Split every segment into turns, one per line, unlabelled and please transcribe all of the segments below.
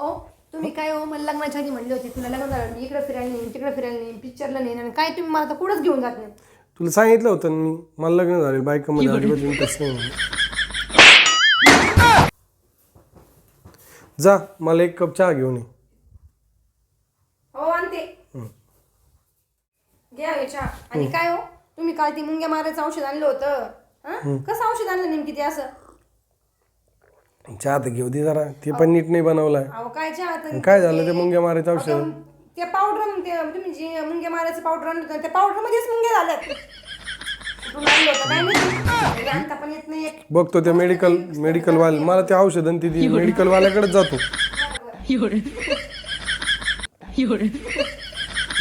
ओ तुम्ही काय हो मला लग्नाच्या आधी म्हणले होते तुला लग्न झालं मी इकडे फिरायला नेईन तिकडे फिरायला नेईन पिक्चरला नेईन आणि काय तुम्ही मला तर कुठंच घेऊन जात नाही.
तुला सांगितलं होतं ना मी मला लग्न झाले बायकामध्ये अजिबात इंटरेस्ट नाही म्हणून. जा मला एक कप चहा घेऊन ये.
हो आणते. घ्या हे चहा. आणि काय हो तुम्ही काल ती मुंग्या मारायचं औषध आणलं होतं हं? कसं औषध आणलं नेमकी ते असं?
चहा तर घेऊ दे जरा. ते पण नीट नाही बनवलाय
अहो काय चहा तर
काय झालं ते मुंग्या मारायचं औषध?
अहो, ते पावडर ते तुम्ही जे मुंग्या मारायचं पावडर आणलं होतं त्या पावडर मध्येच मुंग्या झाल्यात. कुठून आणलं होतं काय माहिती? ते आणता पण येत नाही एक.
बघतो ते मेडिकल मेडिकल वाले मला ते औषध आणि ती मेडिकल वाल्याकडेच जातो.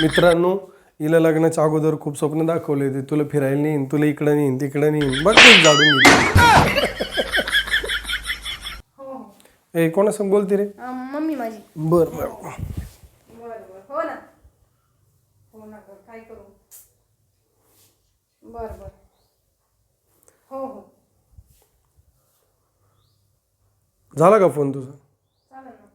मित्रांनो हिला लग्नाच्या अगोदर खूप स्वप्न दाखवले होते. तुला फिरायला नेईन तुला इकडं नेईन तिकडं नेईन. बघ तेच झाडून गेली ए कोणासंग बोलते रे?
अं, मम्मी माझी.
बर बर
बरं. बरं हो ना. हो ना काय करू? बरं बरं. हो हो.
झाला का फोन तुझा?
चालेल ना.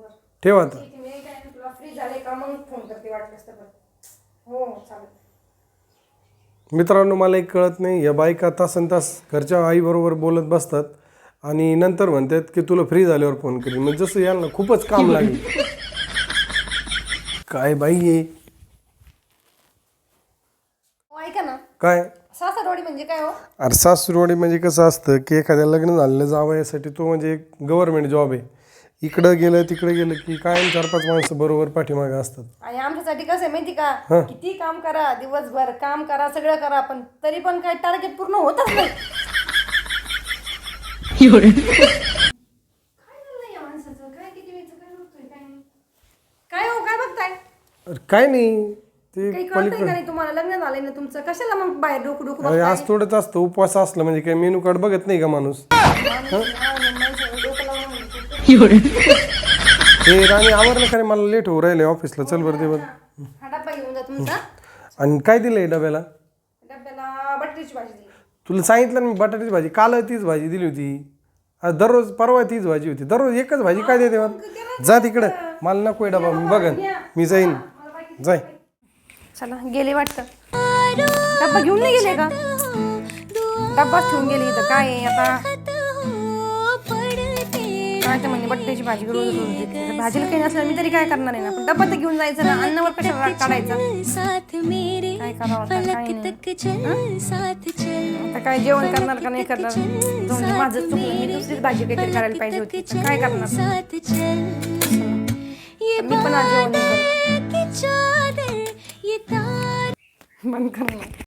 बरं.
ठेव आता.
ठीक आहे मी काय नाही, तुला फ्री झाले का मग फोन करते वाटलंच तर. बरं हो हो चालेल.
मित्रांनो मला एक कळत नाही या बायका तासन तास घरच्या आईबरोबर बोलत बसतात. आणि नंतर म्हणतात की तुला फ्री झाल्यावर फोन करीन. मग जसं यांना खूपच काम लागेल. काय बाई
हो? ऐका ना.
काय?
सासरवाडी म्हणजे काय हो?
अरे सासूरवाडी म्हणजे कसं असतं की एखाद्या लग्न झालेलं जावं यासाठी तो म्हणजे एक गव्हर्नमेंट जॉब आहे. इकडं गेलं तिकडं गेलं की काय चार पाच माणसं बरोबर पाठीमागं असतात.
आणि आमच्यासाठी कसं आहे माहिती का? किती काम करा दिवसभर काम करा सगळं करा पण तरी पण काही टार्गेट पूर्ण होतच नाही. या माणसाचं? काय नाही? काय हो काय बघताय
अरे काय नाही ते
काही कळतंय का नाही? तुम्हाला लग्न झालंय ना तुमचं? कशाला मग बाहेर डोकं डोकं
अरे आज थोडंच असतं उपवास असलं म्हणजे काय मेनू कार्ड बघत नाही का माणूस? हे? राणी आवरलं का रे? मला लेट होऊ राहिले ऑफिसला चल बरं ते बरं
हा डब्बा घेऊन जा तुमचा.
आणि काय दिलंय डब्याला?
डब्याला बटाट्याची भाजी दिली.
तुला सांगितलं ना मी बटाट्याची भाजी काल तीच भाजी दिली होती. आज दररोज परवा तीच भाजी होती. दररोज एकच भाजी काय देते मला जा तिकडं. मला नको डबा मी बघन. मी जाईन. जाय.
चला गेले वाटतं. डब्बा घेऊन नाही गेले का? डब्बाच ठेवून गेले इथं. काय आहे आता? काय तर म्हणजे बटाट्याची भाजी रोज रोज देते. तर भाजीला काही नसलं मी तरी काय करणार आहे ना? पण डब्बा तर घेऊन जायचं ना? अन्नावर कशाला राग काढायचा? काय करावं आता? काय
फलक
नाही
तक चल साथ चल.
आता काय जेवण करणार का नाही करणार? जाऊन माझं चुकलं मी दुसरीच भाजी काहीतरी करायला पाहिजे होती. काय करणार?
साथ
मी पण आज जेवण बंद करणार